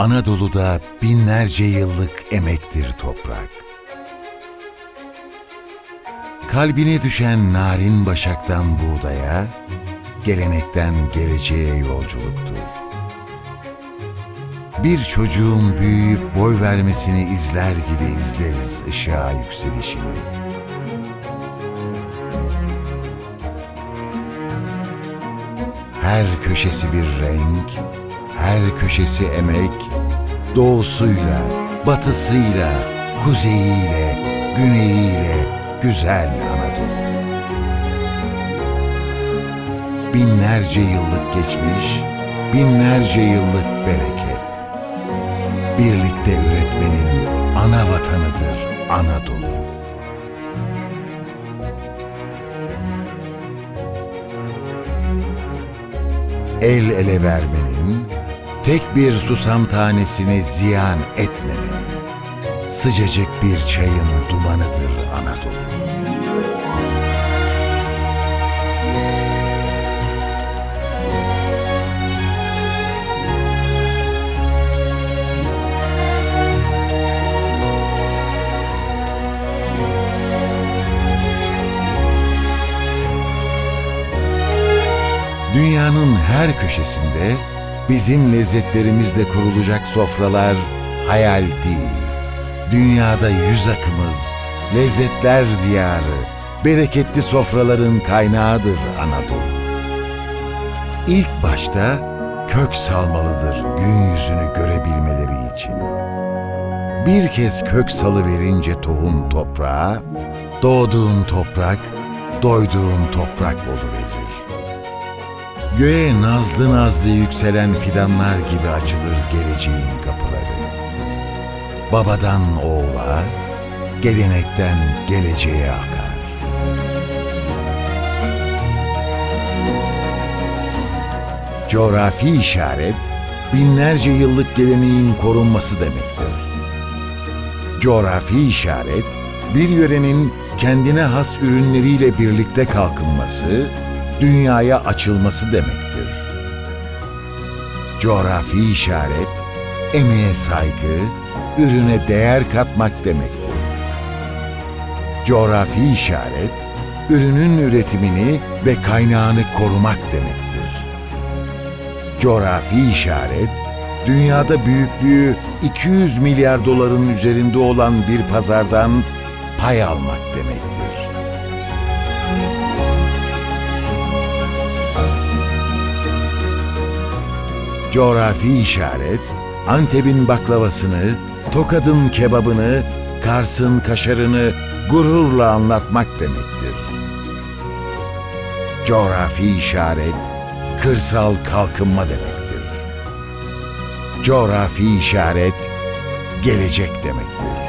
Anadolu'da binlerce yıllık emektir toprak. Kalbine düşen narin başaktan buğdaya, gelenekten geleceğe yolculuktur. Bir çocuğun büyüyüp boy vermesini izler gibi izleriz ışığa yükselişini. Her köşesi bir renk, her köşesi emek, doğusuyla, batısıyla, kuzeyiyle, güneyiyle güzel Anadolu. Binlerce yıllık geçmiş, binlerce yıllık bereket. Birlikte üretmenin ana vatanıdır Anadolu. el ele vermenin, tek bir susam tanesini ziyan etmemenin, sıcacık bir çayın dumanıdır Anadolu. Dünyanın her köşesinde bizim lezzetlerimizle kurulacak sofralar hayal değil. Dünyada yüz akımız, lezzetler diyarı, bereketli sofraların kaynağıdır Anadolu. İlk başta kök salmalıdır gün yüzünü görebilmeleri için. Bir kez kök salı verince tohum toprağa, doğduğun toprak, doyduğun toprak oluverir. Göğe nazlı nazlı yükselen fidanlar gibi açılır geleceğin kapıları. Babadan oğula, gelenekten geleceğe akar. Coğrafi işaret, binlerce yıllık geleneğin korunması demektir. Coğrafi işaret, bir yörenin kendine has ürünleriyle birlikte kalkınması, dünyaya açılması demektir. Coğrafi işaret, emeğe saygı, ürüne değer katmak demektir. Coğrafi işaret, ürünün üretimini ve kaynağını korumak demektir. Coğrafi işaret, dünyada büyüklüğü 200 milyar doların üzerinde olan bir pazardan pay almak demektir. Coğrafi işaret, Antep'in baklavasını, Tokat'ın kebabını, Kars'ın kaşarını gururla anlatmak demektir. Coğrafi işaret, kırsal kalkınma demektir. Coğrafi işaret, gelecek demektir.